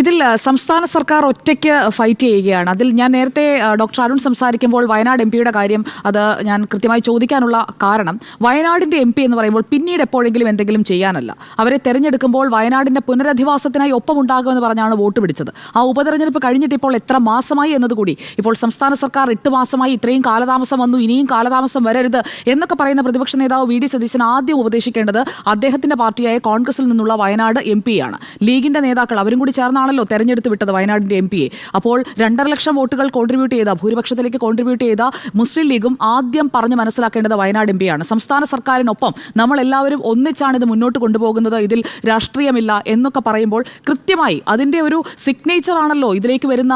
ഇതിൽ സംസ്ഥാന സർക്കാർ ഒറ്റയ്ക്ക് ഫൈറ്റ് ചെയ്യുകയാണ്. അതിൽ ഞാൻ നേരത്തെ ഡോക്ടർ അരുൺ സംസാരിക്കുമ്പോൾ വയനാട് എം പിയുടെ കാര്യം അത് ഞാൻ കൃത്യമായി ചോദിക്കാനുള്ള കാരണം. വയനാടിന്റെ എം പി എന്ന് പറയുമ്പോൾ പിന്നീട് എപ്പോഴെങ്കിലും എന്തെങ്കിലും ചെയ്യാനല്ല. അവരെ തെരഞ്ഞെടുക്കുമ്പോൾ വയനാടിന്റെ പുനരധിവാസത്തിനായി ഒപ്പമുണ്ടാകുമെന്ന് പറഞ്ഞാണ് വോട്ട് പിടിച്ചത്. ആ ഉപതെരഞ്ഞെടുപ്പ് കഴിഞ്ഞിട്ട് ഇപ്പോൾ എത്ര മാസമായി എന്നതുകൂടി. ഇപ്പോൾ സംസ്ഥാന സർക്കാർ എട്ട് മാസമായി ഇത്രയും കാലതാമസം വന്നു ഇനിയും കാലതാമസം വരരുത് എന്നൊക്കെ പറയുന്ന പ്രതിപക്ഷ നേതാവ് വി. ഡി. സതീശൻ ആദ്യം ഉപദേശിക്കേണ്ടത് അദ്ദേഹത്തിന്റെ പാർട്ടിയായ കോൺഗ്രസിൽ നിന്നുള്ള വയനാട് എം പിയാണ് ലീഗിന്റെ നേതാക്കൾ അവരും കൂടി ചേർന്നാണല്ലോ തെരഞ്ഞെടുത്ത് വിട്ടത് വയനാടിന്റെ എം പിയെ അപ്പോൾ രണ്ടര ലക്ഷം വോട്ടുകൾ കോൺട്രിബ്യൂട്ട് ചെയ്ത ഭൂരിപക്ഷത്തിലേക്ക് കോൺട്രിബ്യൂട്ട് ചെയ്ത മുസ്ലിം ലീഗും ആദ്യം പറഞ്ഞ് മനസ്സിലാക്കേണ്ടത് വയനാട് എം പിയാണ് സംസ്ഥാന സർക്കാരിനൊപ്പം നമ്മൾ എല്ലാവരും ഒന്നിച്ചാണ് ഇത് മുന്നോട്ട് കൊണ്ടുപോകുന്നത്. ഇതിൽ രാഷ്ട്രീയമില്ല എന്നൊക്കെ പറയുമ്പോൾ കൃത്യമായി അതിന്റെ ഒരു സിഗ്നേച്ചർ ആണല്ലോ ഇതിലേക്ക് വരുന്ന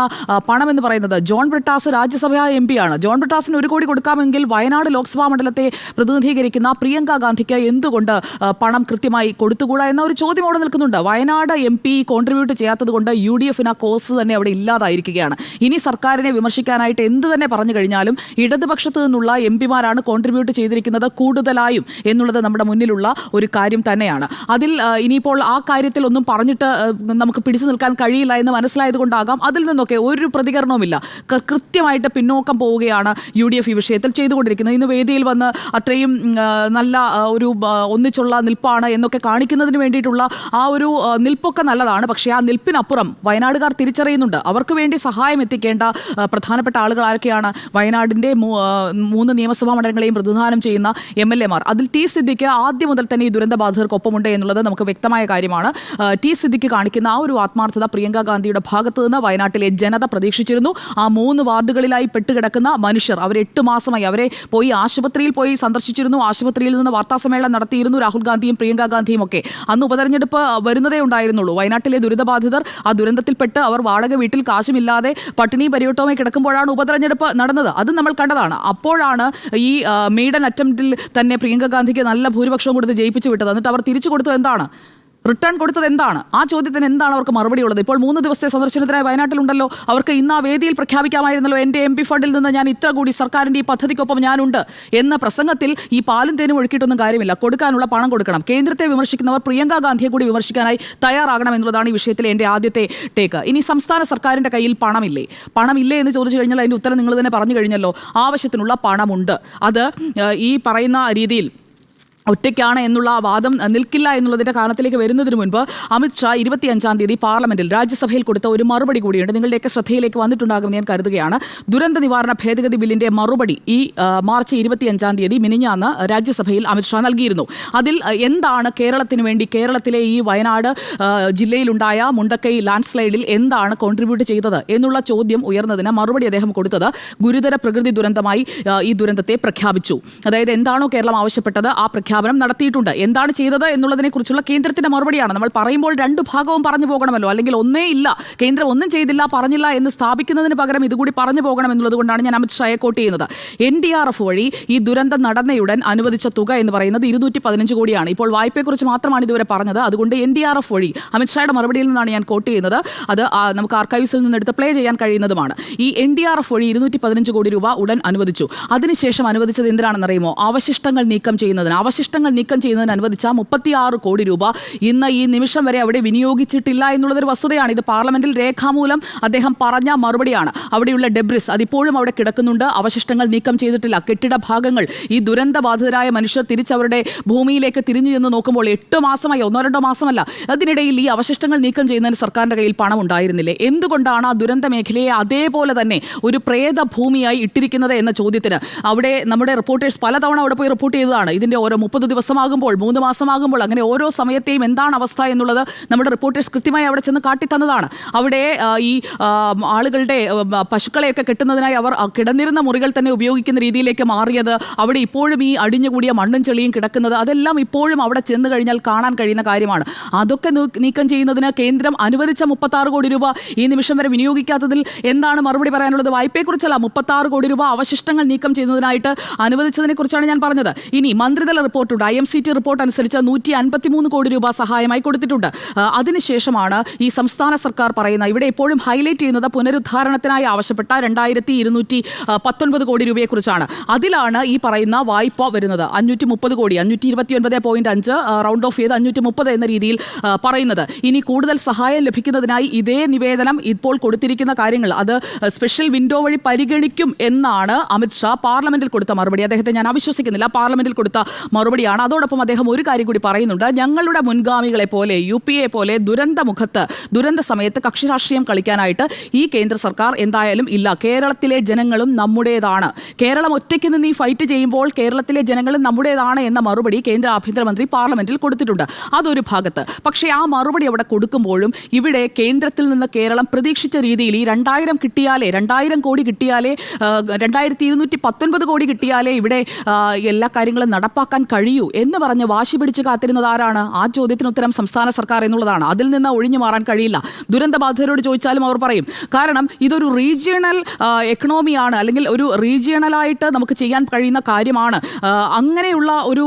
പണം എന്ന് പറയുന്നത്. ജോൺ ബ്രിട്ടാസ് രാജ്യസഭാ എം പിയാണ് ജോൺ ബ്രിട്ടാസിന് ഒരു കോടി കൊടുക്കാമെങ്കിൽ വയനാട് ലോക്സഭാ മണ്ഡലത്തെ പ്രതിനിധീകരിക്കുന്ന പ്രിയങ്ക ഗാന്ധിക്ക് എന്തുകൊണ്ട് പണം കൃത്യമായി കൊടുത്തുകൂടാ? എന്ന ഒരു ചോദ്യം അവിടെ നിൽക്കുന്നുണ്ട്. വയനാട് എം പി കോൺട്രിബ്യൂട്ട് ചെയ്യാത്തത് യു ഡി എഫിന് ആ കോസ് തന്നെ അവിടെ ഇല്ലാതായിരിക്കുകയാണ്. ഇനി സർക്കാരിനെ വിമർശിക്കാനായിട്ട് എന്ത് തന്നെ പറഞ്ഞു കഴിഞ്ഞാലും ഇടതുപക്ഷത്തു നിന്നുള്ള എം പിമാരാണ് കോൺട്രിബ്യൂട്ട് ചെയ്തിരിക്കുന്നത് കൂടുതലായും എന്നുള്ളത് നമ്മുടെ മുന്നിലുള്ള ഒരു കാര്യം തന്നെയാണ്. അതിൽ ഇനിയിപ്പോൾ ആ കാര്യത്തിൽ ഒന്നും പറഞ്ഞിട്ട് നമുക്ക് പിടിച്ചു നിൽക്കാൻ കഴിയില്ല എന്ന് മനസ്സിലായത് കൊണ്ടാകാം അതിൽ നിന്നൊക്കെ ഒരു പ്രതികരണവുമില്ല. കൃത്യമായിട്ട് പിന്നോക്കം പോവുകയാണ് യു ഡി എഫ് ഈ വിഷയത്തിൽ ചെയ്തുകൊണ്ടിരിക്കുന്നത്. ഇന്ന് വേദിയിൽ വന്ന് അത്രയും നല്ല ഒരു ഒന്നിച്ചുള്ള നിൽപ്പാണ് എന്നൊക്കെ കാണിക്കുന്നതിന് വേണ്ടിയിട്ടുള്ള ആ ഒരു നിൽപ്പൊക്കെ നല്ലതാണ്. പക്ഷേ ആ നിൽപ്പിനപ്പുറം വയനാടുകാർ തിരിച്ചറിയുന്നുണ്ട്. അവർക്ക് വേണ്ടി സഹായം എത്തിക്കേണ്ട പ്രധാനപ്പെട്ട ആളുകൾ ആരൊക്കെയാണ്? വയനാടിന്റെ മൂന്ന് നിയമസഭാ മണ്ഡലങ്ങളെയും പ്രതിനിധാനം ചെയ്യുന്ന എം എൽ എമാർ അതിൽ ടി സിദ്ദിഖ് ആദ്യം മുതൽ തന്നെ ഈ ദുരന്ത ബാധിതർക്കൊപ്പമുണ്ട് എന്നുള്ളത് നമുക്ക് വ്യക്തമായ കാര്യമാണ്. ടി സിദ്ദിഖ് കാണിക്കുന്ന ആ ഒരു ആത്മാർത്ഥത പ്രിയങ്ക ഗാന്ധിയുടെ ഭാഗത്തു നിന്ന് വയനാട്ടിലെ ജനത പ്രതീക്ഷിച്ചിരുന്നു. ആ മൂന്ന് വാർഡുകളിലായി പെട്ടുകിടക്കുന്ന മനുഷ്യർ അവർ എട്ട് മാസമായി അവരെ പോയി ആശുപത്രിയിൽ പോയി സന്ദർശിച്ചിരുന്നു. ആശുപത്രിയിൽ നിന്ന് വാർത്താസമ്മേളനം നടത്തിയിരുന്നു രാഹുൽ ഗാന്ധിയും പ്രിയങ്ക ഗാന്ധിയും ഒക്കെ. അന്ന് ഉപതെരഞ്ഞെടുപ്പ് വരുന്നതേ ഉണ്ടായിരുന്നുള്ളൂ. വയനാട്ടിലെ ദുരിതബാധിതർ ആ ദുരന്തത്തിൽപ്പെട്ട് അവർ വാടക വീട്ടിൽ കാശുമില്ലാതെ പട്ടിണി പരിവട്ടവുമായി കിടക്കുമ്പോഴാണ് ഉപതെരഞ്ഞെടുപ്പ് നടന്നത്. അത് നമ്മൾ കണ്ടതാണ്. അപ്പോഴാണ് ഈ മെയ്ഡൻ അറ്റംപ്റ്റിൽ തന്നെ പ്രിയങ്ക ഗാന്ധിക്ക് നല്ല ഭൂരിപക്ഷം കൊടുത്ത് ജയിപ്പിച്ചു വിട്ടത്. എന്നിട്ട് അവർ തിരിച്ചു കൊടുത്തത് എന്താണ്? റിട്ടേൺ കൊടുത്തത് എന്താണ്? ആ ചോദ്യത്തിന് എന്താണ് അവർക്ക് മറുപടി ഉള്ളത് ഇപ്പോൾ മൂന്ന് ദിവസത്തെ സന്ദർശനത്തിനായി വയനാട്ടിലുണ്ടല്ലോ. അവർക്ക് ഇന്ന് ആ വേദിയിൽ പ്രഖ്യാപിക്കാമായിരുന്നല്ലോ എന്റെ എം ഫണ്ടിൽ നിന്ന് ഞാൻ ഇത്ര കൂടി സർക്കാരിന്റെ ഈ പദ്ധതിക്കൊപ്പം ഞാനുണ്ട് എന്ന പ്രസംഗത്തിൽ ഈ പാലും തേനും ഒഴുക്കിയിട്ടൊന്നും കാര്യമില്ല. കൊടുക്കാനുള്ള പണം കൊടുക്കണം. കേന്ദ്രത്തെ വിമർശിക്കുന്നവർ പ്രിയങ്ക ഗാന്ധിയെ കൂടി വിമർശിക്കാനായി തയ്യാറാകണം എന്നുള്ളതാണ് ഈ വിഷയത്തിലെ എന്റെ ആദ്യത്തെ ടേക്ക്. ഇനി സംസ്ഥാന സർക്കാരിന്റെ കയ്യിൽ പണമില്ലേ? പണമില്ലേ എന്ന് ചോദിച്ചു കഴിഞ്ഞാൽ അതിന്റെ ഉത്തരം നിങ്ങൾ തന്നെ പറഞ്ഞു കഴിഞ്ഞല്ലോ. ആവശ്യത്തിനുള്ള പണമുണ്ട്. അത് ഈ പറയുന്ന രീതിയിൽ ഒറ്റയ്ക്കാണ് എന്നുള്ള ആ വാദം നിൽക്കില്ല എന്നുള്ളതിന്റെ കാരണത്തിലേക്ക് വരുന്നതിന് മുൻപ് അമിത് ഷാ ഇരുപത്തിയഞ്ചാം തീയതി പാർലമെന്റിൽ രാജ്യസഭയിൽ കൊടുത്ത ഒരു മറുപടി കൂടിയുണ്ട്. നിങ്ങളുടെയൊക്കെ ശ്രദ്ധയിലേക്ക് വന്നിട്ടുണ്ടാകുമെന്ന് ഞാൻ കരുതുകയാണ്. ദുരന്ത നിവാരണ ഭേദഗതി ബില്ലിന്റെ മറുപടി ഈ മാർച്ച് ഇരുപത്തിയഞ്ചാം തീയതി മിനിഞ്ഞാന്ന് രാജ്യസഭയിൽ അമിത് ഷാ നൽകിയിരുന്നു. അതിൽ എന്താണ് കേരളത്തിന് വേണ്ടി കേരളത്തിലെ ഈ വയനാട് ജില്ലയിലുണ്ടായ മുണ്ടക്കൈ ലാൻഡ് സ്ലൈഡിൽ എന്താണ് കോൺട്രിബ്യൂട്ട് ചെയ്തത് എന്നുള്ള ചോദ്യം ഉയർന്നതിന് മറുപടി അദ്ദേഹം കൊടുത്തത് ഗുരുതര പ്രകൃതി ദുരന്തമായി ഈ ദുരന്തത്തെ പ്രഖ്യാപിച്ചു. അതായത് എന്താണോ കേരളം ആവശ്യപ്പെട്ടത് ആ നടത്തിയിട്ടുണ്ട്. എന്താണ് ചെയ്തത് എന്നുള്ളതിനെ കുറിച്ചുള്ള കേന്ദ്രത്തിന്റെ മറുപടിയാണ്. നമ്മൾ പറയുമ്പോൾ രണ്ട് ഭാഗവും പറഞ്ഞു പോകണമല്ലോ. അല്ലെങ്കിൽ ഒന്നേ ഇല്ല. കേന്ദ്രം ഒന്നും ചെയ്തില്ല പറഞ്ഞില്ല എന്ന് സ്ഥാപിക്കുന്നതിന് പകരം ഇതുകൂടി പറഞ്ഞു പോകണം എന്നുള്ളത് കൊണ്ടാണ് ഞാൻ അമിത് ഷായെ കോട്ട് ചെയ്യുന്നത്. എൻ ഡി ആർ എഫ് വഴി ഈ ദുരന്തം നടന്നയുടൻ അനുവദിച്ച തുക എന്ന് പറയുന്നത് ഇരുന്നൂറ്റി പതിനഞ്ച് കോടിയാണ്. ഇപ്പോൾ വായ്പയെക്കുറിച്ച് മാത്രമാണ് ഇതുവരെ പറഞ്ഞത്. അതുകൊണ്ട് എൻ ഡി ആർ എഫ് വഴി അമിത്ഷായുടെ മറുപടിയിൽ നിന്നാണ് ഞാൻ കോട്ട് ചെയ്യുന്നത്. അത് നമുക്ക് ആർക്കൈവ്സിൽ നിന്ന് എടുത്ത് പ്ലേ ചെയ്യാൻ കഴിയുന്നതുമാണ്. ഈ എൻ ഡി ആർ എഫ് വഴി ഇരുന്നൂറ്റി പതിനഞ്ച് കോടി രൂപ ഉടൻ അനുവദിച്ചു. അതിനുശേഷം അനുവദിച്ചത് എന്തിനാണെന്ന് അറിയുമോ അവശിഷ്ടങ്ങൾ നീക്കം ചെയ്യുന്നതിന്. അവശിഷ്ടങ്ങൾ നീക്കം ചെയ്യുന്നതിന് അനുവദിച്ച മുപ്പത്തിയാറ് കോടി രൂപ. ഇന്ന് ഈ നിമിഷം വരെ അവിടെ വിനിയോഗിച്ചിട്ടില്ല എന്നുള്ളൊരു വസ്തുതയാണ്. ഇത് പാർലമെന്റിൽ രേഖാമൂലം അദ്ദേഹം പറഞ്ഞ മറുപടിയാണ്. അവിടെയുള്ള ഡെബ്രിസ് അതിപ്പോഴും അവിടെ കിടക്കുന്നുണ്ട്. അവശിഷ്ടങ്ങൾ നീക്കം ചെയ്തിട്ടില്ല. കെട്ടിട ഭാഗങ്ങൾ ഈ ദുരന്തബാധിതരായ മനുഷ്യർ തിരിച്ചവരുടെ ഭൂമിയിലേക്ക് തിരിഞ്ഞു എന്ന് നോക്കുമ്പോൾ എട്ട് മാസമായി ഒന്നോ രണ്ടോ മാസമല്ല അതിനിടയിൽ ഈ അവശിഷ്ടങ്ങൾ നീക്കം ചെയ്യുന്നതിന് സർക്കാരിന്റെ കയ്യിൽ പണം ഉണ്ടായിരുന്നില്ലേ എന്തുകൊണ്ടാണ് ആ ദുരന്ത മേഖലയെ അതേപോലെ തന്നെ ഒരു പ്രേത ഭൂമിയായി ഇട്ടിരിക്കുന്നത് എന്ന ചോദ്യത്തിന്? അവിടെ നമ്മുടെ റിപ്പോർട്ടേഴ്സ് പലതവണ അവിടെ പോയി റിപ്പോർട്ട് ചെയ്തതാണ്. ഇതിന്റെ ഓരോ മുപ്പത് ദിവസമാകുമ്പോൾ മൂന്ന് മാസമാകുമ്പോൾ അങ്ങനെ ഓരോ സമയത്തെയും എന്താണ് അവസ്ഥ എന്നുള്ളത് നമ്മുടെ റിപ്പോർട്ടേഴ്സ് കൃത്യമായി അവിടെ ചെന്ന് കാട്ടിത്തന്നതാണ്. അവിടെ ഈ ആളുകളുടെ പശുക്കളെയൊക്കെ കെട്ടുന്നതിനായി അവർ കിടന്നിരുന്ന മുറികൾ തന്നെ ഉപയോഗിക്കുന്ന രീതിയിലേക്ക് മാറിയത് അവിടെ ഇപ്പോഴും ഈ അടിഞ്ഞുകൂടിയ മണ്ണും ചെളിയും കിടക്കുന്നത് അതെല്ലാം ഇപ്പോഴും അവിടെ ചെന്ന് കഴിഞ്ഞാൽ കാണാൻ കഴിയുന്ന കാര്യമാണ്. അതൊക്കെ നീക്കം ചെയ്യുന്നതിന് കേന്ദ്രം അനുവദിച്ച മുപ്പത്താറ് കോടി രൂപ ഈ നിമിഷം വരെ വിനിയോഗിക്കാത്തതിൽ എന്താണ് മറുപടി പറയാനുള്ളത്? വായ്പയെക്കുറിച്ചല്ല മുപ്പത്താറ് കോടി രൂപ അവശിഷ്ടങ്ങൾ നീക്കം ചെയ്യുന്നതിനായിട്ട് അനുവദിച്ചതിനെ കുറിച്ചാണ് ഞാൻ പറഞ്ഞത്. ഇനി മന്ത്രിതല റിപ്പോർട്ട് റിപ്പോർട്ടുണ്ട്. I M C T report അനുസരിച്ച് നൂറ്റി അൻപത്തിമൂന്ന് കോടി രൂപ സഹായമായി കൊടുത്തിട്ടുണ്ട്. അതിനുശേഷമാണ് ഈ സംസ്ഥാന സർക്കാർ പറയുന്ന ഇവിടെ എപ്പോഴും ഹൈലൈറ്റ് ചെയ്യുന്നത് പുനരുദ്ധാരണത്തിനായി ആവശ്യപ്പെട്ട രണ്ടായിരത്തി ഇരുന്നൂറ്റി പത്തൊൻപത് കോടി രൂപയെക്കുറിച്ചാണ്. അതിലാണ് ഈ പറയുന്ന വായ്പ വരുന്നത്. അഞ്ഞൂറ്റി മുപ്പത് കോടി അഞ്ഞൂറ്റി ഇരുപത്തി ഒൻപത് പോയിന്റ് അഞ്ച് റൗണ്ട് ഓഫ് ചെയ്ത് അഞ്ഞൂറ്റി മുപ്പത് എന്ന രീതിയിൽ പറയുന്നത്. ഇനി കൂടുതൽ സഹായം ലഭിക്കുന്നതിനായി ഇതേ നിവേദനം ഇപ്പോൾ കൊടുത്തിരിക്കുന്ന കാര്യങ്ങൾ. അത് സ്പെഷ്യൽ വിൻഡോ വഴി പരിഗണിക്കും എന്നാണ് അമിത്ഷാ പാർലമെന്റിൽ കൊടുത്ത മറുപടി. അദ്ദേഹത്തെ ഞാൻ അവിശ്വസിക്കുന്നില്ല. പാർലമെന്റിൽ കൊടുത്ത മറുപടിയാണ് അതോടൊപ്പം അദ്ദേഹം ഒരു കാര്യം കൂടി പറയുന്നുണ്ട്. ഞങ്ങളുടെ മുൻഗാമികളെ പോലെ യു പി എ പോലെ ദുരന്ത മുഖത്ത് ദുരന്ത സമയത്ത് കക്ഷി രാഷ്ട്രീയം കളിക്കാനായിട്ട് ഈ കേന്ദ്ര സർക്കാർ എന്തായാലും ഇല്ല. കേരളത്തിലെ ജനങ്ങളും നമ്മുടേതാണ്. കേരളം ഒറ്റയ്ക്ക് നിന്ന് ഈ ഫൈറ്റ് ചെയ്യുമ്പോൾ കേരളത്തിലെ ജനങ്ങളും നമ്മുടേതാണ് എന്ന മറുപടി കേന്ദ്ര ആഭ്യന്തരമന്ത്രി പാർലമെന്റിൽ കൊടുത്തിട്ടുണ്ട്. അതൊരു ഭാഗത്ത്. പക്ഷേ ആ മറുപടി അവിടെ കൊടുക്കുമ്പോഴും ഇവിടെ കേന്ദ്രത്തിൽ നിന്ന് കേരളം പ്രതീക്ഷിച്ച രീതിയിൽ ഈ രണ്ടായിരം കിട്ടിയാലേ രണ്ടായിരം കോടി കിട്ടിയാലേ രണ്ടായിരത്തി ഇരുന്നൂറ്റി പത്തൊൻപത് കോടി കിട്ടിയാലേ ഇവിടെ എല്ലാ കാര്യങ്ങളും നടപ്പാക്കാൻ കഴിയൂ എന്ന് പറഞ്ഞ് വാശി പിടിച്ച് കാത്തിരുന്നത് ആരാണ്? ആ ചോദ്യത്തിന് ഉത്തരം സംസ്ഥാന സർക്കാർ എന്നുള്ളതാണ്. അതിൽ നിന്ന് ഒഴിഞ്ഞു മാറാൻ കഴിയില്ല. ദുരന്ത ബാധിതരോട് ചോദിച്ചാലും അവർ പറയും. കാരണം ഇതൊരു റീജിയണൽ എക്കണോമിയാണ്. അല്ലെങ്കിൽ ഒരു റീജിയണലായിട്ട് നമുക്ക് ചെയ്യാൻ കഴിയുന്ന കാര്യമാണ്. അങ്ങനെയുള്ള ഒരു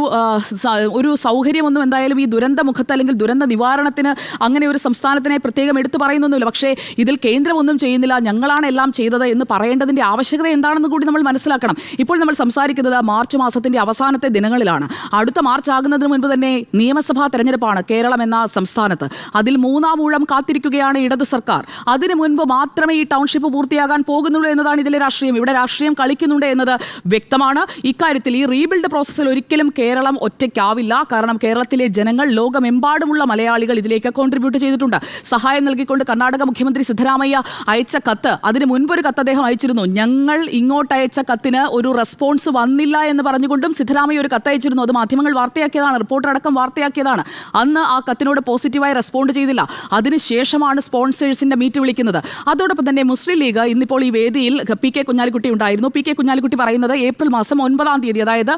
ഒരു സൗകര്യമൊന്നും എന്തായാലും ഈ ദുരന്തമുഖത്ത് അല്ലെങ്കിൽ ദുരന്ത നിവാരണത്തിന് അങ്ങനെ ഒരു സംസ്ഥാനത്തിനെ പ്രത്യേകം എടുത്തു പറയുന്നൊന്നുമില്ല. പക്ഷേ ഇതിൽ കേന്ദ്രമൊന്നും ചെയ്യുന്നില്ല. ഞങ്ങളാണ് എല്ലാം ചെയ്തത് എന്ന് പറയേണ്ടതിന്റെ ആവശ്യകത എന്താണെന്ന് കൂടി നമ്മൾ മനസ്സിലാക്കണം. ഇപ്പോൾ നമ്മൾ സംസാരിക്കുന്നത് മാർച്ച് മാസത്തിന്റെ അവസാനത്തെ ദിനങ്ങളിലാണ്. അടുത്ത മാർച്ച് ആകുന്നതിന് മുൻപ് തന്നെ നിയമസഭാ തെരഞ്ഞെടുപ്പാണ് കേരളം എന്ന സംസ്ഥാനത്ത്. അതിൽ മൂന്നാം ഊഴം കാത്തിരിക്കുകയാണ് ഇടതു സർക്കാർ. അതിനു മുൻപ് മാത്രമേ ഈ ടൗൺഷിപ്പ് പൂർത്തിയാകാൻ പോകുന്നുള്ളൂ എന്നതാണ് ഇതിലെ രാഷ്ട്രീയം. ഇവിടെ രാഷ്ട്രീയം കളിക്കുന്നുണ്ട് എന്നത് വ്യക്തമാണ്. ഇക്കാര്യത്തിൽ ഈ റീബിൽഡ് പ്രോസസ്സിൽ ഒരിക്കലും കേരളം ഒറ്റയ്ക്കാവില്ല. കാരണം കേരളത്തിലെ ജനങ്ങൾ ലോകമെമ്പാടുമുള്ള മലയാളികൾ ഇതിലേക്ക് കോൺട്രിബ്യൂട്ട് ചെയ്തിട്ടുണ്ട്. സഹായം നൽകിക്കൊണ്ട് കർണാടക മുഖ്യമന്ത്രി സിദ്ധരാമയ്യ അയച്ച കത്ത് അതിന് മുൻപൊരു കത്ത് അദ്ദേഹം അയച്ചിരുന്നു. ഞങ്ങൾ ഇങ്ങോട്ട് അയച്ച കത്തിന് ഒരു റെസ്പോൺസ് വന്നില്ല എന്ന് പറഞ്ഞുകൊണ്ടും സിദ്ധരാമയ്യ ഒരു കത്ത് അയച്ചിരുന്നു അത് മാധ്യമങ്ങൾ വാർത്തയാക്കിയതാണ് റിപ്പോർട്ടർ അടക്കം വാർത്തയാക്കിയതാണ്. അന്ന് ആ കത്തിനോട് പോസിറ്റീവായി റെസ്പോണ്ട് ചെയ്തില്ല. അതിനുശേഷമാണ് സ്പോൺസേഴ്സിന്റെ മീറ്റ് വിളിക്കുന്നത്. അതോടൊപ്പം തന്നെ മുസ്ലിം ലീഗ് ഇന്നിപ്പോൾ ഈ വേദിയിൽ പി കെ കുഞ്ഞാലിക്കുട്ടി ഉണ്ടായിരുന്നു. പി കെ കുഞ്ഞാലിക്കുട്ടി പറയുന്നത് ഏപ്രിൽ മാസം ഒൻപതാം തീയതി അതായത്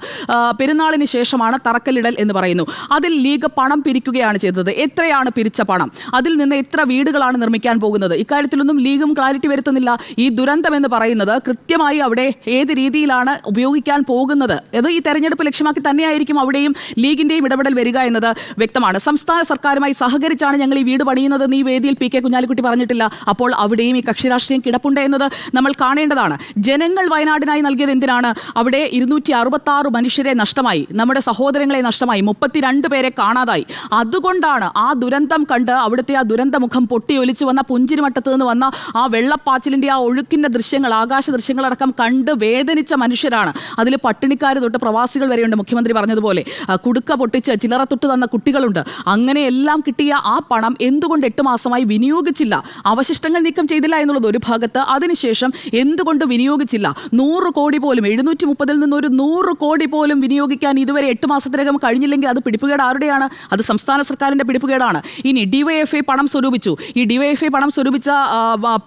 പെരുന്നാളിന് ശേഷമാണ് തറക്കല്ലിടൽ എന്ന് പറയുന്നു. അതിൽ ലീഗ് പണം പിരിക്കുകയാണ് ചെയ്തത്. എത്രയാണ് പിരിച്ച പണം? അതിൽ നിന്ന് എത്ര വീടുകളാണ് നിർമ്മിക്കാൻ പോകുന്നത്? ഇക്കാര്യത്തിലൊന്നും ലീഗും ക്ലാരിറ്റി വരുത്തുന്നില്ല. ഈ ദുരന്തം എന്ന് പറയുന്നത് കൃത്യമായി അവിടെ ഏത് രീതിയിലാണ് ഉപയോഗിക്കാൻ പോകുന്നത് അത് ഈ തെരഞ്ഞെടുപ്പ് ലക്ഷ്യമാക്കി തന്നെയായിരിക്കും അവിടെയും ലീഗിന്റെയും ഇടപെടൽ വരിക എന്നത് വ്യക്തമാണ്. സംസ്ഥാന സർക്കാരുമായി സഹകരിച്ചാണ് ഞങ്ങൾ ഈ വീട് പണിയുന്നത് നീ വേദിയിൽ പി കെ കുഞ്ഞാലിക്കുട്ടി പറഞ്ഞിട്ടില്ല. അപ്പോൾ അവിടെയും ഈ കക്ഷി രാഷ്ട്രീയം കിടപ്പുണ്ട് എന്നത് നമ്മൾ കാണേണ്ടതാണ്. ജനങ്ങൾ വയനാടിനായി നൽകിയത് എന്തിനാണ്? അവിടെ ഇരുന്നൂറ്റി അറുപത്തി മനുഷ്യരെ നഷ്ടമായി. നമ്മുടെ സഹോദരങ്ങളെ നഷ്ടമായി. മുപ്പത്തിരണ്ട് പേരെ കാണാതായി. അതുകൊണ്ടാണ് ആ ദുരന്തം കണ്ട് അവിടുത്തെ ആ ദുരന്തമുഖം പൊട്ടിയൊലിച്ചു വന്ന പുഞ്ചിരിമട്ടത്ത് നിന്ന് വന്ന ആ വെള്ളപ്പാച്ചിലിന്റെ ആ ഒഴുക്കിന്റെ ദൃശ്യങ്ങൾ ആകാശ ദൃശ്യങ്ങളടക്കം കണ്ട് വേദനിച്ച മനുഷ്യരാണ്. അതിൽ പട്ടിണിക്കാർ തൊട്ട് പ്രവാസികൾ വരെയുണ്ട് മുഖ്യമന്ത്രി പറഞ്ഞതുപോലെ കുടുക്ക പൊട്ടിച്ച് ചില്ലറ തൊട്ട് തന്ന കുട്ടികളുണ്ട്. അങ്ങനെയെല്ലാം കിട്ടിയ ആ പണം എന്തുകൊണ്ട് എട്ട് മാസമായി വിനിയോഗിച്ചില്ല? അവശിഷ്ടങ്ങൾ നീക്കം ചെയ്തില്ല എന്നുള്ളത് ഒരു ഭാഗത്ത്. അതിനുശേഷം എന്തുകൊണ്ട് വിനിയോഗിച്ചില്ല? നൂറ് കോടി പോലും എഴുന്നൂറ്റി മുപ്പതിൽ നിന്ന് ഒരു നൂറ് കോടി പോലും വിനിയോഗിക്കാൻ ഇതുവരെ എട്ട് മാസത്തിനകം കഴിഞ്ഞില്ലെങ്കിൽ അത് പിടിപ്പുകേട് ആരുടെയാണ്? അത് സംസ്ഥാന സർക്കാരിന്റെ പിടിപ്പുകേടാണ്. ഇനി ഡിവൈഎഫ്ഐ പണം സ്വരൂപിച്ചു. ഈ ഡിവൈഎഫ്ഐ പണം സ്വരൂപിച്ച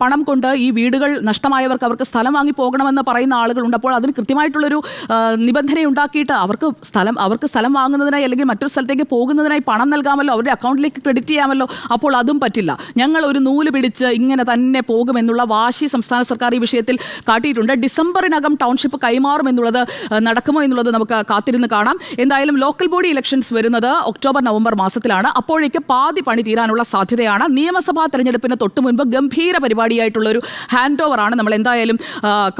പണം കൊണ്ട് ഈ വീടുകൾ നഷ്ടമായവർക്ക് അവർക്ക് സ്ഥലം വാങ്ങി പോകണമെന്ന് പറയുന്ന ആളുകളുണ്ട് അപ്പോൾ അതിന് കൃത്യമായിട്ടുള്ളൊരു നിബന്ധന ഉണ്ടാക്കിയിട്ട് അവർക്ക് സ്ഥലം അവർക്ക് സ്ഥലം വാങ്ങുന്നതിനായി അല്ലെങ്കിൽ മറ്റൊരു സ്ഥലത്തേക്ക് പോകുന്നതിനായി പണം നൽകാമല്ലോ അവരുടെ അക്കൗണ്ടിലേക്ക് ക്രെഡിറ്റ് ചെയ്യാമല്ലോ അപ്പോൾ അതും പറ്റില്ല. ഞങ്ങൾ ഒരു നൂൽ പിടിച്ച് ഇങ്ങനെ തന്നെ പോകുമെന്നുള്ള വാശി സംസ്ഥാന സർക്കാർ ഈ വിഷയത്തിൽ കാട്ടിയിട്ടുണ്ട്. ഡിസംബറിനകം ടൗൺഷിപ്പ് കൈമാറും എന്നുള്ളത് നടക്കുമോ എന്നുള്ളത് നമുക്ക് കാത്തിരുന്ന് കാണാം. എന്തായാലും ലോക്കൽ ബോഡി ഇലക്ഷൻസ് വരുന്നത് ഒക്ടോബർ നവംബർ മാസത്തിലാണ്. അപ്പോഴേക്ക് പാതി പണി തീരാനുള്ള സാധ്യതയാണ്. നിയമസഭാ തെരഞ്ഞെടുപ്പിന് തൊട്ടു മുൻപ് ഗംഭീര പരിപാടിയായിട്ടുള്ള ഒരു ഹാൻഡ് ഓവറാണ് നമ്മൾ എന്തായാലും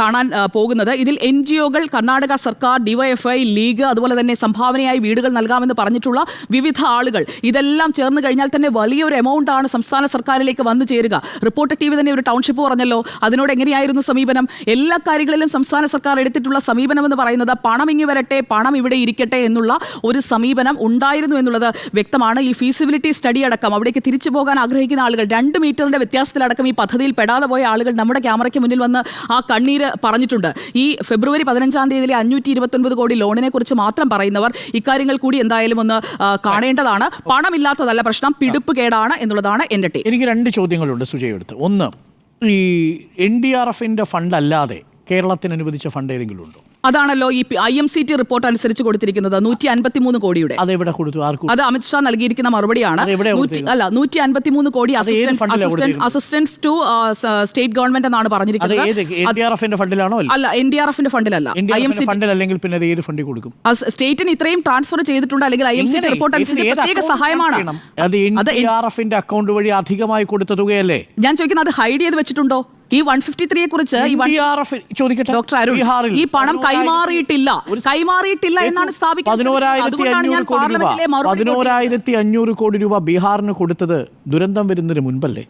കാണാൻ പോകുന്നത്. ഇതിൽ എൻ ജി ഒകൾ കർണാടക സർക്കാർ ഡിവൈഎഫ്ഐ ലീഗ് അതുപോലെ തന്നെ സംഭാവനയായി വീടുകൾ നൽകാമെന്ന് പറഞ്ഞിട്ടുള്ള വിവിധ ആളുകൾ. ഇതെല്ലാം ചേർന്ന് കഴിഞ്ഞാൽ തന്നെ വലിയൊരു എമൗണ്ട് ആണ് സംസ്ഥാന സർക്കാരിലേക്ക് വന്നു ചേരുക. റിപ്പോർട്ടർ ടി വി തന്നെ ഒരു ടൗൺഷിപ്പ് പറഞ്ഞല്ലോ. അതിനോട് എങ്ങനെയായിരുന്നു സമീപനം? എല്ലാ കാര്യങ്ങളിലും സംസ്ഥാന സർക്കാർ എടുത്തിട്ടുള്ള സമീപനം എന്ന് പറയുന്നത് പണം ഇങ്ങി വരട്ടെ പണം ഇവിടെ ഇരിക്കട്ടെ എന്നുള്ള ഒരു സമീപനം ഉണ്ടായിരുന്നു എന്നുള്ളത് വ്യക്തമാണ് ഈ ഫീസിബിലിറ്റി സ്റ്റഡി അടക്കം. അവിടേക്ക് തിരിച്ചു പോകാൻ ആഗ്രഹിക്കുന്ന ആളുകൾ രണ്ട് മീറ്ററിന്റെ വ്യത്യാസത്തിലടക്കം ഈ പദ്ധതിയിൽ പെടാതെ പോയ ആളുകൾ നമ്മുടെ ക്യാമറയ്ക്ക് മുന്നിൽ വന്ന് ആ കണ്ണീര് പറഞ്ഞിട്ടുണ്ട്. ഈ ഫെബ്രുവരി പതിനഞ്ചാം തീയതിയിലെ അഞ്ഞൂറ്റി ഇരുപത്തൊൻപത് കോടി ലോണിനെ കുറിച്ച് മാത്രം പറയുന്നവർ ഇക്കാര്യങ്ങൾ കൂടി എന്തായാലും ഒന്ന് കാണേണ്ടതാണ്. പണമില്ലാത്തതല്ല പ്രശ്നം പിടിപ്പ് കേടാണ് എന്നുള്ളതാണ് എന്റെ ടീം എനിക്ക് രണ്ട് ചോദ്യങ്ങളുണ്ട് സുജയ് എടുത്ത്. ഒന്ന് ഈ എൻ ഡി ആർ എഫിന്റെ ഫണ്ട് അല്ലാതെ കേരളത്തിന് അനുവദിച്ച ഫണ്ട് ഏതെങ്കിലും ഉണ്ടോ? അതാണല്ലോ ഈ I M C T report അനുസരിച്ച് കൊടുത്തിരിക്കുന്നത്. നൂറ്റി അൻപത്തി മൂന്ന് കോടിയുടെ അതെവിടെ കൊടുത്തു? ആർക്കും അത് അമിത്ഷാ നൽകിയിരിക്കുന്ന മറുപടിയാണ്. അല്ല നൂറ്റി അൻപത്തി മൂന്ന് കോടി അസിസ്റ്റൻസ് ടു സ്റ്റേറ്റ് ഗവൺമെന്റ് എന്നാണ് പറഞ്ഞിരിക്കുന്നത്. ഫണ്ടിലാണോ അല്ല? എൻ ഡി ആർ എഫിന്റെ ഫണ്ടിലല്ല. ഐ എം സി ഫണ്ടിൽ അല്ലെങ്കിൽ പിന്നെ അത് ഏത് ഫണ്ടിൽ കൊടുക്കും? സ്റ്റേറ്റിന് ഇത്രയും ട്രാൻസ്ഫർ ചെയ്തിട്ടുണ്ട് അല്ലെങ്കിൽ ഐ എം സി റിപ്പോർട്ട് അനുസരിച്ച് പ്രത്യേക സഹായമാണ്? അത് എൻ ഡി ആർ എഫിന്റെ അക്കൗണ്ട് വഴി അധികമായി കൊടുത്ത തുകയല്ലേ? ഞാൻ ചോദിക്കുന്നത് അത് ഹൈഡ് ചെയ്ത് വെച്ചിട്ടുണ്ടോ? ഈ വൺ ഫിഫ്റ്റി ത്രീയെ കുറിച്ച് ഡോക്ടർ അരുൺ ഈ പണം കൈമാറിയിട്ടില്ല. കൈമാറിയിട്ടില്ല എന്നാണ് സ്ഥാപിക്കുന്നത്. പതിനോരായിരത്തി അഞ്ഞൂറ് കോടി രൂപ. ബീഹാറിന് കൊടുത്തത് ദുരന്തം വരുന്നതിന് മുൻപല്ലേ?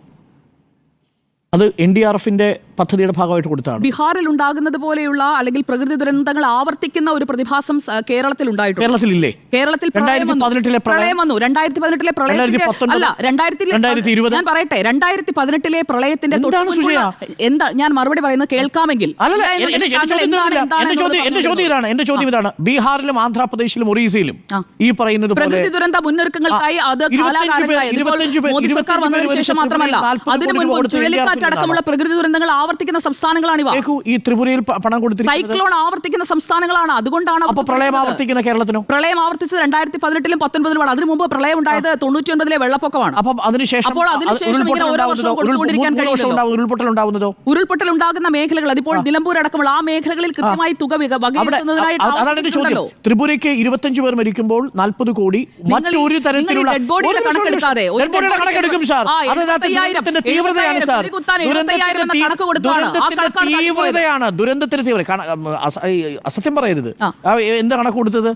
അത് എൻ ഡി ആർ എഫിന്റെ പദ്ധതിയുടെ ഭാഗമായിട്ട് കൊടുത്താണ് ബീഹാറിൽ ഉണ്ടാകുന്നത് പോലെയുള്ള അല്ലെങ്കിൽ പ്രകൃതി ദുരന്തങ്ങൾ ആവർത്തിക്കുന്ന ഒരു പ്രതിഭാസം കേരളത്തിൽ ഉണ്ടായിട്ടുണ്ട് കേരളത്തിലില്ലേ കേരളത്തിൽ പ്രളയം വന്നു. പ്രളയം? വന്നു രണ്ടായിരത്തി പതിനെട്ടിലെ പ്രളയത്തിന്റെ? അല്ല രണ്ടായിരത്തി രണ്ടായിരത്തി ഇരുപത്? ഞാൻ പറയട്ടെ രണ്ടായിരത്തി പതിനെട്ടിലെ പ്രളയത്തിന്റെ എന്താണ് തൊട്ട് മുൻപുള്ള- എന്താ ഞാൻ മറുപടി പറയുന്നത് കേൾക്കാമെങ്കിൽ അല്ലല്ല എന്റെ- എന്റെ ചോദ്യം എന്താണ് ഇതാണ്. എന്താണ് എന്റെ ചോദ്യം എന്റെ പറഞ്ഞു ചോദ്യം ഇതാണ് എന്റെ ചോദ്യം ഇതാണ് ബീഹാറിലും ആന്ധ്രാപ്രദേശിലും ഒറീസയിലും ആ. ഈ പറയുന്നത് പോലെ പ്രകൃതി ദുരന്ത മുന്നൊരുക്കങ്ങൾക്കായി അത് ഇരുപത്തഞ്ച് പേർ- കാലാകാലത്തായി ഇതിപ്പോൾ ഇരുപത്തഞ്ച് പേർ- മോദി സർക്കാർ ഇരുപത്തഞ്ച് വന്നതിന് ശേഷം മരിച്ച മാത്രമല്ല അതിനു കോടി മുൻപ് ചുഴലിക്കാറ്റ് അടക്കമുള്ള പ്രകൃതി ദുരന്തങ്ങൾ ആവർത്തിക്കുന്ന സംസ്ഥാനങ്ങളാണ് ഈ ത്രിപുരയിൽ പണം സൈക്ലോൺ ആവർത്തിക്കുന്ന സംസ്ഥാനങ്ങളാണ്. അതുകൊണ്ടാണ് അപ്പൊ പ്രളയം ആവർത്തിക്കുന്ന കേരളത്തിനോ? പ്രളയം ആവർത്തിച്ചത് രണ്ടായിരത്തി പതിനെട്ടിലും പത്തൊൻപതിലുമാണ്. അതിനു മുമ്പ് പ്രളയം ഉണ്ടായത് തൊണ്ണൂറ്റി ഒൻപതിലെ വെള്ളപ്പൊക്കമാണ്. അപ്പൊ അതിനുശേഷം അപ്പോൾ അതിനുശേഷം ഉരുൾപൊട്ടൽ ഇങ്ങനെ ഓരോ വർഷവും കൊടുത്തുകൊണ്ടിരിക്കാൻ ഉരുൾപൊട്ടൽ ഉണ്ടാവുന്നതോ? ഉരുൾപൊട്ടൽ ഉണ്ടാകുന്ന മേഖലകൾ അതിപ്പോൾ നിലമ്പൂർ അടക്കമുള്ള ആ മേഖലകളിൽ കൃത്യമായി തുക വകയിരുത്തുന്നതിനായിട്ട് ത്രിപുരയ്ക്ക് ഇരുപത്തഞ്ച് പേർ മരിക്കുമ്പോൾ നാൽപ്പത് കോടി മറ്റൊരു തരത്തിലുള്ള കണക്കെടുക്കാതെ, ഒരു dead body യുടെ dead body കണക്കെടുക്കും സാർ. ആ, അത് അതിനകത്ത് 75,000, ദുരന്തത്തിന്റെ തീവ്രതയാണ് സാർ. 75,000 കുത്താൻ 75,000 എന്ന തീ- കണക്ക് കൊടുത്താണ്. തീവ്രതയാണ് ദുരന്തത്തിന്റെ തീവ്രത കണ- ഉം, അസ- ഈ അസത്യം പറയരുത് എന്താ കണക്ക് കൊടുത്തത്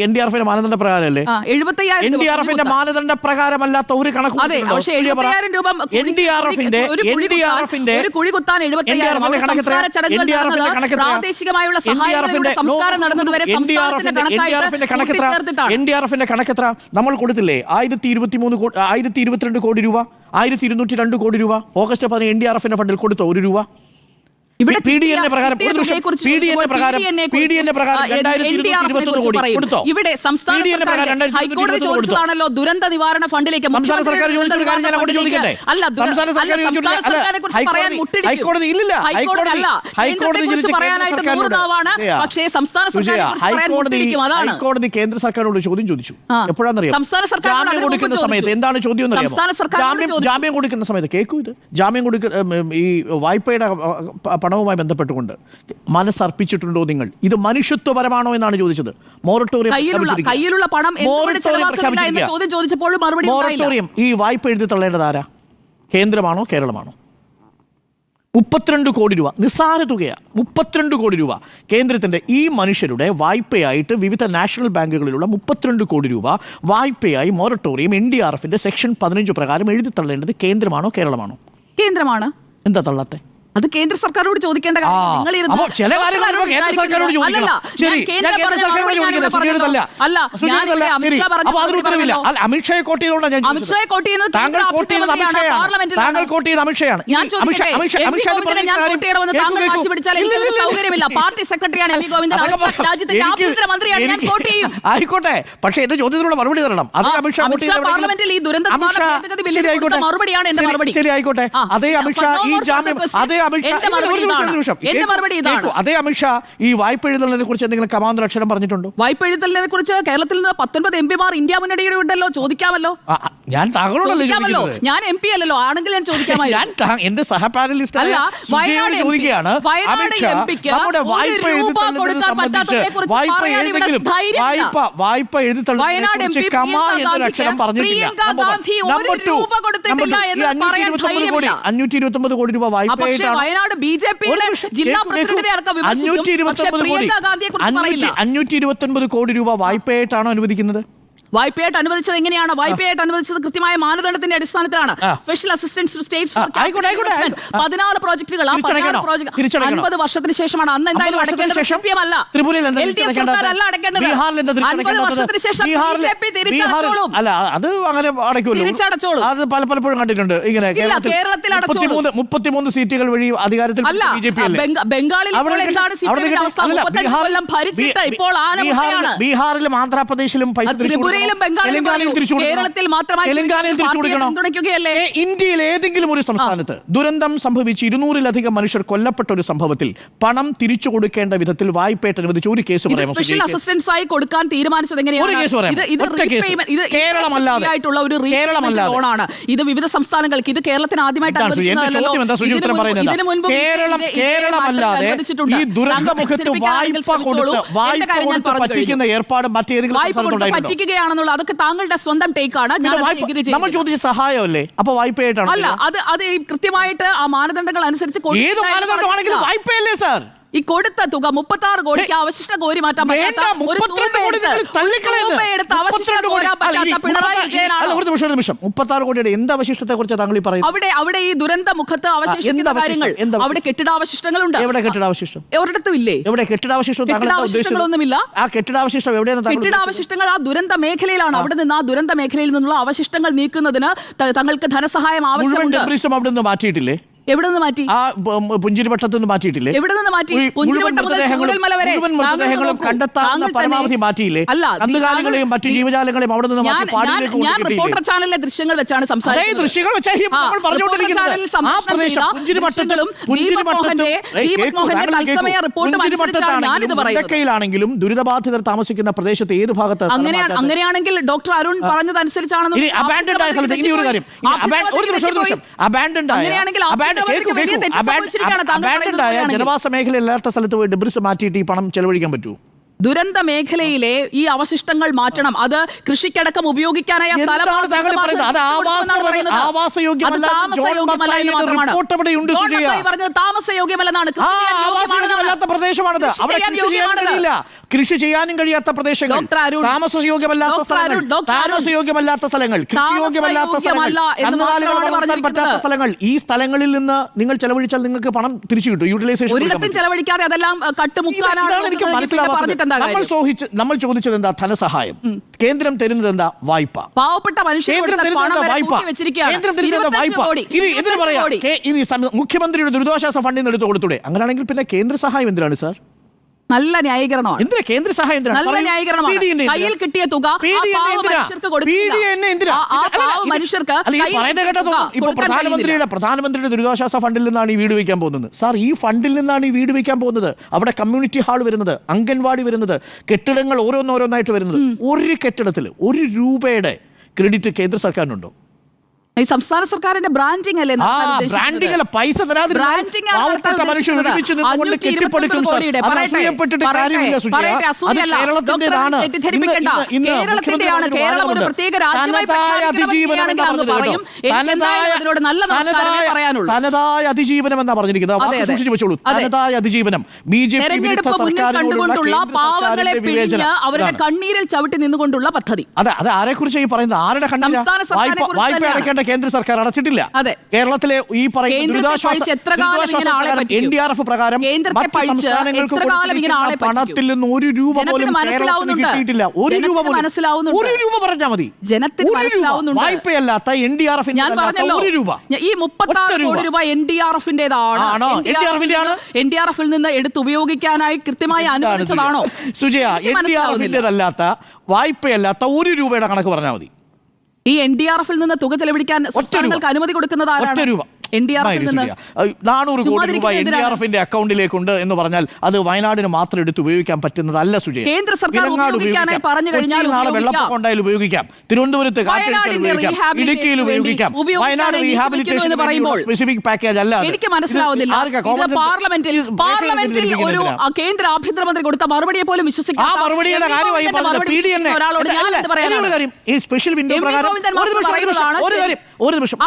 എൻ ഡി ആർ എഫിന്റെ മാനദണ്ഡ പ്രകാരമല്ലേ ആ, 75,000 എൻ ഡി ആർ എഫിന്റെ. മാനദണ്ഡ പ്രകാരമല്ലാത്ത ഒരു കണക്ക് എൻ ഡി ആർ എഫിന്റെ എൻ ഡി ആർ എഫിന്റെ പ്രാദേശികമായുള്ള സംസ്കാരം നടന്നതുവരെ എൻ ഡി ആർ എഫിന്റെ കണക്കെത്ര നമ്മൾ കൊടുത്തില്ലേ ആയിരത്തി ഇരുപത്തി മൂന്ന് ആയിരത്തി ഇരുപത്തിരണ്ട് കോടി രൂപ ആയിരത്തി ഇരുന്നൂറ്റി രണ്ട് കോടി രൂപ. ഓഗസ്റ്റ് പതിന് എൻ ഡി ആർ എഫിന്റെ ഫണ്ടിൽ കൊടുത്തു ഒരു രൂപ. ഇവിടെ പി ഡി പ്രകാരം. പി ഡി എൻ പ്രകാരം പി ഡി ഇവിടെ സംസ്ഥാന ഹൈക്കോടതി ചോദിച്ചതാണല്ലോ ദുരന്ത നിവാരണ ഫണ്ടിലേക്ക്. സംസ്ഥാന മുഖ്യമന്ത്രിയുടെ സർക്കാർ ചോദിച്ചൊരു കാര്യം ഞാൻ അങ്ങോട്ട് ചോദിക്കട്ടെ? അല്ല സംസ്ഥാന സർക്കാർ പറയാൻ ഹൈക്കോടതി- മുട്ടിടിക്കും. ഹൈക്കോടതി അല്ല ഹൈക്കോടതി പറയാനായിട്ട് നൂറ് പക്ഷേ സംസ്ഥാന സർക്കാർ ഹൈക്കോടതി അതാണ്. ഹൈക്കോടതി കേന്ദ്ര സർക്കാരിനോട് ചോദ്യം ചോദിച്ചു. എപ്പോഴാണെന്നറിയാം സംസ്ഥാന സർക്കാർ ജാമ്യം കൊടുക്കുന്ന സമയത്ത് എന്താണ് ചോദ്യം സംസ്ഥാന സർക്കാർ ജാമ്യം കൊടുക്കുന്ന സമയത്ത് കേൾക്കൂ ഇത്. ജാമ്യം കൊടുക്കുന്ന ഈ വായ്പയുടെ പണവുമായി ബന്ധപ്പെട്ടുകൊണ്ട് മനസ്സർപ്പിച്ചിട്ടുണ്ടോ നിങ്ങൾ? ഇത് മനുഷ്യത്വപരമാണോ എന്നാണ് ചോദിച്ചത്. മോറട്ടോറിയം മോറട്ടോറിയം ഈ വായ്പ എഴുതി തള്ളേണ്ടത് ആരാ? കേന്ദ്രമാണോ കേരളമാണോ? മുപ്പത്തിരണ്ട് കോടി രൂപ. നിസ്സാര തുകയാണ് മുപ്പത്തിരണ്ട് കോടി രൂപ. കേന്ദ്രത്തിന്റെ ഈ മനുഷ്യരുടെ വായ്പയായിട്ട് വിവിധ നാഷണൽ ബാങ്കുകളിലുള്ള മുപ്പത്തിരണ്ട് കോടി രൂപ വായ്പയായി മൊറട്ടോറിയം എൻ ഡി ആർ എഫിന്റെ സെക്ഷൻ പതിനഞ്ച് പ്രകാരം എഴുതി തള്ളേണ്ടത് കേന്ദ്രമാണോ കേരളമാണോ? കേന്ദ്രമാണ്. എന്താ തള്ളാത്തെ? അത് കേന്ദ്ര സർക്കാരോട് ചോദിക്കേണ്ട ചില അമിത്ഷാ താങ്കൾ അമിത്ഷയാണ് പാർട്ടി സെക്രട്ടറിയാണ് ആയിക്കോട്ടെ. പക്ഷേ എന്റെ ചോദ്യത്തിനുള്ള മറുപടി തരണം. അത് അമിത്ഷാ പാർലമെന്റിൽ ഈ ദുരന്ത മറുപടിയാണ് എന്റെ മറുപടി. ശരി ആയിക്കോട്ടെ. അതേ അമിത്ഷാ ഈ ജാമ്യം അതേ അതേ അമിത്ഷാ ഈ വായ്പ എഴുതലിനെ കുറിച്ച് എന്തെങ്കിലും കമാന്തര അക്ഷരം പറഞ്ഞിട്ടുണ്ടോ? വായ്പ എഴുതലിനെ കുറിച്ച് കേരളത്തിൽ നിന്ന് പത്തൊൻപത് എം പിമാർ ഇന്ത്യ മുന്നണിയുടെ ഉണ്ടല്ലോ. ചോദിക്കാമല്ലോ. ഞാൻ താങ്കളോടല്ലോ ഞാൻ എം പി അല്ലല്ലോ. ആണെങ്കിൽ ഞാൻ ചോദിക്കാമല്ലോ ഞാൻ എന്റെ സഹപാനലിസ്റ്റ് അല്ല, വയനാട് ചോദിക്കുകയാണ്. വായ്പ എഴുതി അക്ഷരം പറഞ്ഞിട്ടില്ല. അഞ്ഞൂറ്റി പറയാൻ ഇരുപത്തൊമ്പത് കോടി രൂപ വായ്പയായിട്ടാണ് വയനാട് ബി ജെ പിയുടെ ജില്ലാ പ്രസിഡന്റിനെ. അടക്കം വിമർശിക്കും. പക്ഷേ കോടി. പ്രിയങ്ക ഗാന്ധിയെ കുറിച്ച് പറയില്ല. അഞ്ഞൂറ്റി ഇരുപത്തി ഒൻപത് കോടി രൂപ വായ്പയായിട്ടാണോ അനുവദിക്കുന്നത്? വായ്പയായിട്ട് അനുവദിച്ചത് എങ്ങനെയാണ്? വായ്പയായിട്ട് അനുവദിച്ചത് കൃത്യമായ മാനദണ്ഡത്തിന്റെ അടിസ്ഥാനത്തിലാണ്. Special assistance to. പതിനാറ് പ്രോജക്റ്റുകൾ. ആ പതിനാറ് തിരിച്ചടയ്ക്കണോ? പ്രോജക്ട് തിരിച്ചടയ്ക്കണോ? അൻപത് വർഷത്തിന് ശേഷമാണ്. അന്ന് എന്തായാലും അല്ല ത്രിപുരയിൽ എന്താ എൽ ഡി എഫ് തിരിച്ചടയ്ക്കേണ്ടത്? സർക്കാർ അല്ല അടയ്ക്കേണ്ടത് അൻപത് വർഷത്തിന് ശേഷം ബി ജെ പി തിരിച്ചടച്ചോളും. അല്ല അത് അങ്ങനെ അടയ്ക്കുമല്ലോ. അത് പല പലപ്പോഴും കണ്ടിട്ടുണ്ട് ഇങ്ങനെ. കേരളത്തിൽ അടച്ചോളും. മുപ്പത്തിമൂന്ന് മുപ്പത്തിമൂന്ന് സീറ്റുകൾ വഴി അധികാരത്തിൽ അല്ല ബംഗാളിൽ ഇപ്പോൾ ബീഹാറിലും ആന്ധ്രാപ്രദേശിലും പൈസ ആ, തിരിച്ചു ത്രിപുരയിൽ ഒറീസയിലും ബംഗാളിലും തിരിച്ചു കേരളത്തിൽ മാത്രമായി പിന്തുണയ്ക്കുകയല്ലേ? ഇന്ത്യയിൽ ഏതെങ്കിലും ഒരു സംസ്ഥാനത്ത് ദുരന്തം സംഭവിച്ച് ഇരുന്നൂറിലധികം മനുഷ്യർ കൊല്ലപ്പെട്ട ഒരു സംഭവത്തിൽ പണം തിരിച്ചു കൊടുക്കേണ്ട വിധത്തിൽ വായ്പ അനുവദിച്ച ഒരു കേസ് സ്പെഷ്യൽ? അസിസ്റ്റൻസ് ആയി കൊടുക്കാൻ തീരുമാനിച്ചത് എങ്ങനെയാണ്. ലോണാണ് ഇത് വിവിധ സംസ്ഥാനങ്ങൾക്ക് ഇത് കേരളത്തിന് ആദ്യമായിട്ട് എന്താണ് പറ്റിക്കുകയാണെന്നുള്ള അതൊക്കെ താങ്കളുടെ സ്വന്തം ടേക്ക് അതിനെ നമ്മൾ. ചോദിച്ച സഹായമല്ലേ അപ്പൊ വായ്പയായിട്ടാണ് അല്ല അത് അത് കൃത്യമായിട്ട് ആ മാനദണ്ഡങ്ങൾ അനുസരിച്ച് ഏത് മാനദണ്ഡമാണെങ്കിലും. വായ്പയല്ലേ സാർ ഈ കൊടുത്ത തുക മുപ്പത്തി ആറ് കോടിക്ക് അവശിഷ്ട കോരി മാറ്റാൻ പറ്റാത്ത ഒരു തൂമ്പയെടുത്ത് അവശിഷ്ട. കോരാൻ പിണറായി വിജയനാണോ? നിമിഷം മുപ്പത്തി ആറ് കോടിയുടെ എന്ത് അവശിഷ്ടത്തെ കുറിച്ച് താങ്കൾ പറയുന്നത്? അവിടെ അവിടെ ഈ ദുരന്ത മുഖത്ത് അവശേഷിക്കുന്ന? കാര്യങ്ങൾ? അവിടെ കെട്ടിടാവശിഷ്ടങ്ങളുണ്ട്. എവിടെ കെട്ടിടാവശിഷ്ടം? ഒരിടത്തും ഇല്ലേ? എവിടെ കെട്ടിടാവശിഷ്ടം കെട്ടിടാവശിഷ്ടങ്ങളൊന്നുമില്ല. ആ കെട്ടിടാവശിഷ്ടം എവിടെയാണ് കെട്ടിടാവശിഷ്ടങ്ങൾ ആ ദുരന്ത മേഖലയിലാണ്. അവിടെ നിന്ന് ആ ദുരന്ത മേഖലയിൽ നിന്നുള്ള അവശിഷ്ടങ്ങൾ നീക്കുന്നതിന് തങ്ങൾക്ക് ധനസഹായം ആവശ്യമുണ്ട്. അവിടെ നിന്ന് മാറ്റിയിട്ടില്ലേ? എവിടെ നിന്ന് മാറ്റി? ആ ബ- പുഞ്ചിരിവട്ടത്ത് നിന്ന് മാറ്റിയിട്ടില്ലേ? എവിടെ നിന്ന് മാറ്റി? മുഴു- പുഞ്ചിരിവട്ടം മുതൽ ചൂരൽമല വരെ മുഴുവൻ താങ്കൾ മൃതദേഹങ്ങളും നോക്കൂ. കണ്ടെത്താവുന്ന താങ്കൾ തന്നെ- പരമാവധി മാറ്റിയില്ലേ? അല്ല കന്നുകാലികളെയും മറ്റു ഈ- ജീവജാലങ്ങളെയും അവിടെ നിന്ന് മാറ്റി ഞാൻ പാടിയിലേക്ക് ഞാൻ കൊണ്ടുപോയിട്ടില്ലേ? റിപ്പോർട്ടർ ചാനലിലെ ദൃശ്യങ്ങൾ വെച്ചാണ് സംസാരിക്കുന്നത് ദൃശ്യങ്ങൾ വെച്ചാൽ നമ്മൾ പറഞ്ഞുകൊണ്ടിരിക്കുന്നത്. ദുരിതബാധിതർ താമസിക്കുന്ന പ്രദേശത്ത് ഏത് ഭാഗത്ത് അങ്ങനെയാണ് അങ്ങനെയാണെങ്കിൽ ഡോക്ടർ അരുൺ പറഞ്ഞതനുസരിച്ചാണെന്ന് അങ്ങനെയാണെങ്കിൽ പറയുന്നത് ജനവാസ മേഖല ഇല്ലാത്ത സ്ഥലത്ത് പോയി ഡെബ്രിസ് മാറ്റിയിട്ട് ഈ പണം ചെലവഴിക്കാൻ പറ്റൂ ദുരന്ത മേഖലയിലെ ഈ അവശിഷ്ടങ്ങൾ മാറ്റണം. അത് കൃഷിക്കടക്കം ഉപയോഗിക്കാനായ സ്ഥലം പറഞ്ഞത് താമസയോഗ്യമല്ലെന്നാണ്. കൃഷി ചെയ്യാനും കഴിയാത്ത പ്രദേശങ്ങൾ. താമസയോഗ്യമല്ലാത്ത സ്ഥലങ്ങൾ. താമസയോഗ്യമല്ലാത്ത സ്ഥലങ്ങൾ. കൃഷിയോഗ്യമല്ലാത്ത സ്ഥലങ്ങൾ. ഈ സ്ഥലങ്ങളിൽ നിന്ന് നിങ്ങൾ ചെലവഴിച്ചാൽ നിങ്ങൾക്ക് പണം തിരിച്ചു കിട്ടും. യൂട്ടിലൈസേഷൻ ഒരിടത്തും ചെലവഴിക്കാതെ അതെല്ലാം കട്ടുമുക്കാനാണ് ഇതാണ് നമ്മൾ? സോഹിച്ച് നമ്മൾ ചോദിച്ചത് എന്താ? ധനസഹായം. കേന്ദ്രം തരുന്നത് എന്താ? വായ്പ. പാവപ്പെട്ട മനുഷ്യർ കൊടുത്ത തരുന്നത് പണം എന്താ? വരെ വായ്പ. കൂട്ടി വെച്ചിരിക്കുകയാണ്. കേന്ദ്രം തരുന്നത് എന്താ? 25 വായ്പ. കോടി. ഇനി ഇതിന് 25 പറയാം. കോടി. കേ- ഇനി സം- മുഖ്യമന്ത്രിയുടെ ദുരിതാശ്വാസ ഫണ്ടിൽ നിന്ന് എടുത്ത് കൊടുത്തൂടെ. അങ്ങനെയാണെങ്കിൽ പിന്നെ കേന്ദ്ര സഹായം എന്തിനാണ് സാർ? നല്ല ന്യായീകരണമാണ് എന്തിനാ കേന്ദ്ര സഹായം നല്ല പറയൂ. ന്യായീകരണമാണ് എന്തിനാ? കയ്യിൽ കിട്ടിയ തുക ആ PDN പാവ എന്തിനാ? മനുഷ്യർക്ക് കൊടുക്കില്ല. PDN എന്തിനാ? ആ- ആ അല്ല, അല്ല, പാവ ഇത് മനുഷ്യർക്ക് അല്ല, ഈ കയ്യിൽ പറയുന്നത് കിട്ടിയ കേട്ടത് തുക ഇപ്പൊ കൊടുക്കാൻ പ്രധാനമന്ത്രിയുടെ പ്രധാനമന്ത്രിയുടെ ദുരിതാശ്വാസ ഫണ്ടിൽ നിന്നാണ് ഈ വീട് വയ്ക്കാൻ പോകുന്നത് സാർ ഈ ഫണ്ടിൽ നിന്നാണ് ഈ വീട് വയ്ക്കാൻ പോകുന്നത് അവിടെ കമ്മ്യൂണിറ്റി ഹാൾ വരുന്നത് അംഗൻവാടി വരുന്നത് കെട്ടിടങ്ങൾ ഓരോന്നോരോന്നായിട്ട് വരുന്നത് ഒരു കെട്ടിടത്തിൽ ഒരു രൂപയുടെ ക്രെഡിറ്റ് കേന്ദ്ര സർക്കാരിനുണ്ടോ ഈ സംസ്ഥാന സർക്കാരിന്റെ ബ്രാൻഡിംഗ് അല്ലേ? ബ്രാൻഡിംഗ് അല്ല പൈസ തരാതിരുന്നാൽ ബ്രാൻഡിംഗ് ആണ് പാവപ്പെട്ട നടത്താൻ മനുഷ്യർ ഉദ്ദേശിക്കുന്നത്. ഒരുമിച്ച് നിന്നുകൊണ്ട് 529 കെട്ടിപ്പടുക്കും സാർ. കോടിയുടെ. അത് പറയട്ടെ, അസൂയപ്പെട്ടിട്ട് പറയട്ടെ, കാര്യമില്ല സുജയ. പറയട്ടെ, അസൂയയല്ല. കേരളത്തിന്റേതാണ്. ഡോക്ടർ തെറ്റിദ്ധരിപ്പിക്കണ്ട. ഇന്ന് ഇന്ന് കേരളത്തിന്റെയാണ്. കേരളം ഒരു പ്രത്യേക രാജ്യമായി അതിനോട് നല്ല തനതായ- പറയാനുള്ളൂ. തനതായ അതിജീവനം എന്നാ പറഞ്ഞിരിക്കുന്നത്. തനതായ അതിജീവനം ബി ജെ പി കണ്ടുകൊണ്ടുള്ള പാവങ്ങളെ പിഴിഞ്ഞ് അവരുടെ കണ്ണീരിൽ ചവിട്ടി നിന്നുകൊണ്ടുള്ള പദ്ധതി അതെ അത് ആരെ കുറിച്ച് ഈ പറയുന്നത് ആരുടെ കണ്ണീരിൽ സംസ്ഥാന സർക്കാരിനെ കുറിച്ച് കേന്ദ്ര സർക്കാർ അടച്ചിട്ടില്ല അതെ. കേരളത്തിലെ ഈ പറയുന്ന എൻ? ഡി ആർ എഫ് പ്രകാരം മറ്റ് സംസ്ഥാനങ്ങൾക്ക്? പണത്തിൽ നിന്ന് ഒരു രൂപ പോലും കേരളത്തിന്. കിട്ടിയിട്ടില്ല ഒരു രൂപ പോലും. ഒരു രൂപ പറഞ്ഞാൽ മതി ജനത്തിന് മനസ്സിലാവുന്നുണ്ട്. വായ്പയല്ലാത്ത എൻ ഡി ആർ എഫ് ഒരു രൂപ ഈ മുപ്പത്തി ആറ് കോടി രൂപ എൻ ഡി ആർ എഫിന്റേതാണ്? എൻ ഡി ആർ എഫിൽ നിന്ന് എടുത്ത് ഉപയോഗിക്കാനായി കൃത്യമായി അനുവദിച്ചതാണോ സുജയ എൻ ഡി ആർ. എഫിന്റേതല്ലാത്ത വായ്പയല്ലാത്ത ഒരു രൂപയുടെ കണക്ക് പറഞ്ഞാൽ മതി ഈ എൻ ഡി ആർ എഫിൽ നിന്ന് തുക ചെലവഴിക്കാൻ സംസ്ഥാനങ്ങൾക്ക് അനുമതി കൊടുക്കുന്നത് ഒറ്റ നാനൂറ് കോടി രൂപ എൻ ഡി ആർ എഫിന്റെ അക്കൗണ്ടിലേക്കുണ്ട് എന്ന് പറഞ്ഞാൽ അത് വയനാടിന് മാത്രം എടുത്ത് ഉപയോഗിക്കാൻ പറ്റുന്നതല്ല സുജയ. കേന്ദ്ര സർക്കാർ നാളെ. വെള്ളപ്പൊക്കം ഉണ്ടായാലും ഉപയോഗിക്കാം. തിരുവനന്തപുരത്ത് ഇടുക്കിയിൽ ഉപയോഗിക്കാം. വയനാട് റീഹാബിലിറ്റേഷൻ പറയുമ്പോൾ സ്പെസിഫിക് പാക്കേജ് അല്ല. എനിക്ക് മനസ്സിലാവുന്നില്ല. പാർലമെന്റിൽ പാർലമെന്റിൽ ഒരു കേന്ദ്ര ആഭ്യന്തരമന്ത്രി കൊടുത്ത മറുപടിയെ പോലും വിശ്വസിക്കാം മറുപടിയുടെ കാര്യമായി ഒരാളോട് ഞാൻ എന്ത് പറയാനാണ്? ഈ സ്പെഷ്യൽ വിൻഡോ പ്രകാരം ഒരു നിമിഷം, ഒരു നിമിഷം,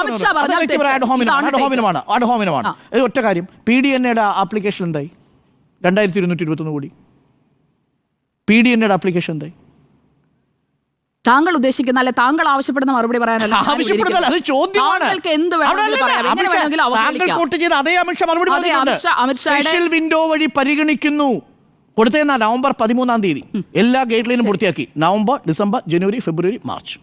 അഡ്ഹോമിനമാണ് അഡ്ഹോമിനമാണ് അഡ്ഹോമിനമാണ് ഇത് ഒറ്റ കാര്യം. പി ഡി എൻ എയുടെ ആപ്ലിക്കേഷൻ എന്തായി? രണ്ടായിരത്തി ഇരുന്നൂറ്റി ഇരുപത്തൊന്ന് കോടി. പി ഡി എൻ എയുടെ ആപ്ലിക്കേഷൻ എന്തായി? താങ്കൾ ഉദ്ദേശിക്കുന്ന അല്ലെ താങ്കൾ ആവശ്യപ്പെടുന്ന മറുപടി പറയാനല്ല താങ്കൾക്ക് എന്ത് വേണമെങ്കിലും വിൻഡോ വഴി പരിഗണിക്കുന്നു. കൊടുത്തേന്ന നവംബർ പതിമൂന്നാം തീയതി. എല്ലാ ഗൈഡ് ലൈനും പൂർത്തിയാക്കി. നവംബർ ഡിസംബർ ജനുവരി ഫെബ്രുവരി മാർച്ച്.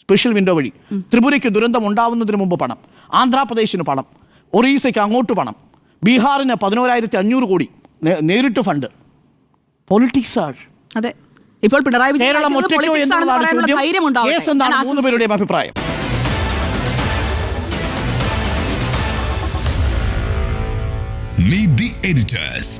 സ്പെഷ്യൽ വിൻഡോ വഴി. ത്രിപുരയ്ക്ക് ദുരന്തം ഉണ്ടാവുന്നതിന് മുമ്പ് പണം. ആന്ധ്രാപ്രദേശിന് പണം. ഒറീസയ്ക്ക് അങ്ങോട്ട് പണം. ബീഹാറിന് പതിനോരായിരത്തി അഞ്ഞൂറ് കോടി നേരിട്ട് ഫണ്ട്. പൊളിറ്റിക്സ് ആണ്. അതെ. ഇപ്പോൾ പിണറായി വിജയൻ പേരുടെയും അഭിപ്രായം. Meet the editors.